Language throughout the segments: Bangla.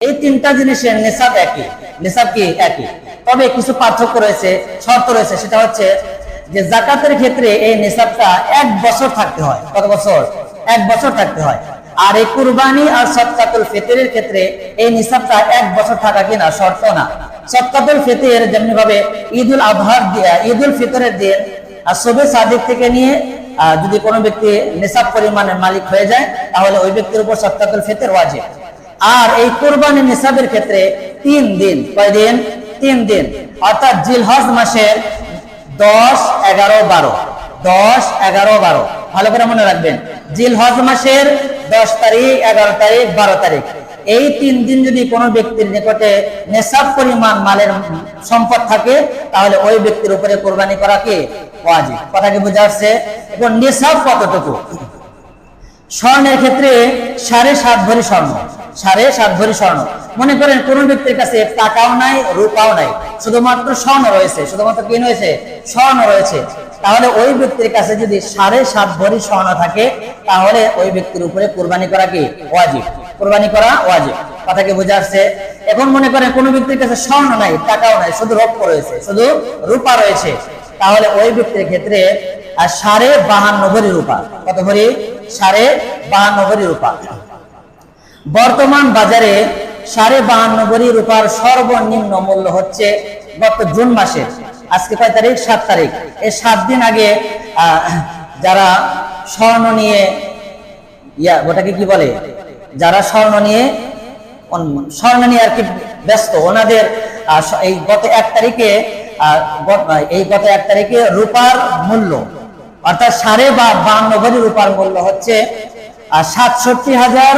এই তিনটা জিনিসের নেশাব একই, নেশাব কি একই? তবে কিছু পার্থক্য রয়েছে, শর্ত রয়েছে, সেটা হচ্ছে যে জাকাতের ক্ষেত্রে এই নেশাবটা এক বছর থাকতে হয়। কত বছর? এক বছর থাকতে হয়। আর এই কুরবানি আর সৎকাতুল ফিতরের ক্ষেত্রে এই নিসাবটা এক বছর থাকা কিনা শর্ত না। সৎকাতুল ফিতর যেমনি ভাবে ঈদুল আবহার ঈদুল ফিতরের দিন, আর সবে সাদিক থেকে নিয়ে যদি কোনো ব্যক্তি নিসাব পরিমাণের মালিক হয়ে যায়, তাহলে ওই ব্যক্তির উপর সৎকাতুল ফিতর ওয়াজিব। আর এই কোরবানি নিসাবের ক্ষেত্রে তিন দিন। কয় দিন? তিন দিন। অর্থাৎ জিলহজ মাসের দশ, এগারো, বারো। দশ, এগারো, বারো। ভালো করে মনে রাখবেন। জিলহজ মাসের দশ তারিখ, এগারো তারিখ, বারো তারিখ। এই তিন দিন যদি কোনো ব্যক্তির নিকটে নেশাব পরিমাণ মালের সম্পদ থাকে, তাহলে ওই ব্যক্তির উপরে কোরবানি করা কি? ওয়াজিব। কথা কি বোঝা যাচ্ছে এখন নেশাব কতটুকু? স্বর্ণের ক্ষেত্রে সাড়ে সাত ভরি স্বর্ণ। সাড়ে সাত ভরি স্বর্ণ। মনে করেন কোন ব্যক্তির কাছে টাকাও নাই, রূপাও নাই, শুধুমাত্র স্বর্ণ রয়েছে, শুধুমাত্র কি রয়েছে? স্বর্ণ রয়েছে। তাহলে ওই ব্যক্তির কাছে যদি সাড়ে সাত ভরি স্বর্ণ থাকে, তাহলে ওই ব্যক্তির উপরে কোরবানি করা কি? ওয়াজিব। কোরবানি করা ওয়াজিব। কথা কি বোঝা আসছে? এখন মনে করেন কোন ব্যক্তির কাছে স্বর্ণ নাই, টাকাও নাই, শুধু রৌপ্য রয়েছে, শুধু রূপা রয়েছে। তাহলে ওই ব্যক্তির ক্ষেত্রে সাড়ে বাহান্ন ভরি রূপা। কত ভরি? সাড়ে বাহান্ন ভরি রূপা। বর্তমান বাজারে সাড়ে বাহান্ন ভরি রূপার সর্বনিম্ন মূল্য হচ্ছে গত জুন মাসে। আজকে কয় তারিখ? সাত তারিখ। এই সাত দিন আগে যারা স্বর্ণ নিয়ে, ইয়া, ওটাকে কি বলে? যারা স্বর্ণ নিয়ে স্বর্ণ নিয়ে আর কি ব্যস্ত, ওনাদের এই গত এক তারিখে এই গত এক তারিখে রূপার মূল্য, অর্থাৎ সাড়ে বা বান্ন ভরি রূপার মূল্য হচ্ছে সাতষট্টি হাজার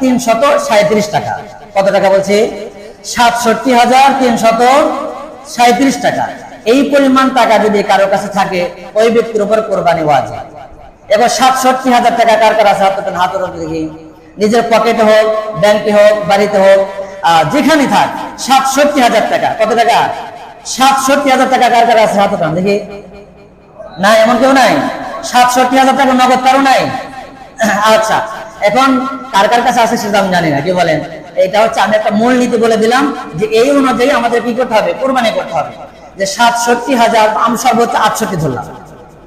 তিনশত সাঁত্রিশ টাকা। কত টাকা বলছি? সাতষট্টি হাজার তিনশত সাঁত্রিশ টাকা। এই পরিমাণ টাকা যদি কারও কাছে থাকে, ওই ব্যক্তির উপর কোরবানি ওয়াজিব। এবার সাতষট্টি হাজার টাকা কার কার আছে? হাতে হাত দেখি। নিজের পকেটে হোক, ব্যাংকে হোক, বাড়িতে হোক যেখানে থাক, সাতষট্টি হাজার টাকা। কত টাকা? সাতষট্টি হাজার টাকা কার কার আছে? হাতে দেখি। না এমন কেউ নাই? সাতষট্টি হাজার টাকা নগদ কারও নাই? আচ্ছা এখন কার কার কাছে আছে সেটা আমি জানি না, কি বলেন? এটা হচ্ছে আমি একটা মূল নীতি বলে দিলাম যে এই অনুযায়ী আমাদের কি করতে হবে? কোরবানি করতে হবে। যে সাতষট্টি হাজার, আমি সর্বোচ্চ আটষট্টি ধরলাম।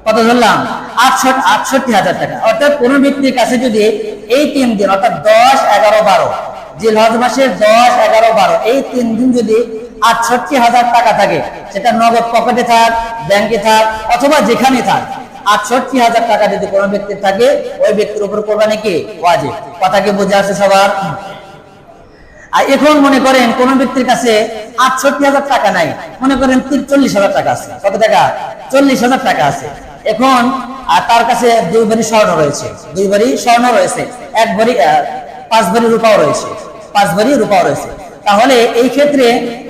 কত ধরলাম? আটষট্টি আটষট্টি হাজার টাকা। অর্থাৎ কোন ব্যক্তির কাছে যদি এই তিন দিন, অর্থাৎ দশ, এগারো, বারো, জিলহজ মাসের দশ, এগারো, বারো, এই তিন দিন যদি আটষট্টি হাজার টাকা থাকে, সেটা নগদ পকেটে থাক, ব্যাংকে থাক, অথবা যেখানে থাক আটষট্টি হাজার টাকা যদি কোনো ব্যক্তির থাকে, ওই ব্যক্তির উপর কোরবানি কি ওয়াজিব। কথা কি বুঝে আসে সবার? আর এখন মনে করেন কোন ব্যক্তির কাছে আটষট্টি হাজার টাকা নাই, মনে করেন চল্লিশ হাজার টাকা আছে। কত টাকা? চল্লিশ হাজার টাকা আছে। এখন, আর তার কাছে দুই ভরি স্বর্ণ রয়েছে। দুই ভরি স্বর্ণ রয়েছে। এক ভরি পাঁচ ভরি রূপাও রয়েছে। পাঁচ ভরি রূপাও রয়েছে। তাহলে এই ক্ষেত্রে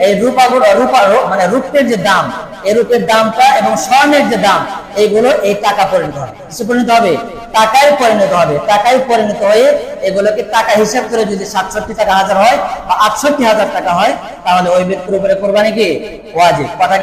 এই রূপা রূপা মানে রূপের যে দাম, এই রূপের দামটা এবং স্বর্ণের যে দাম এইগুলো এই টাকা পরিণত হবে। কিছু পরিণত হবে? টাকায় পরিণত হবে। টাকায় পরিণত হয়ে এগুলোকে টাকা হিসাব করে যদি সাতষট্টি টাকা হাজার হয় বা আটষট্টি হাজার টাকা হয়, তাহলে ওই ব্যক্তির উপরে কোরবানি কি? ওয়াজিব। কথা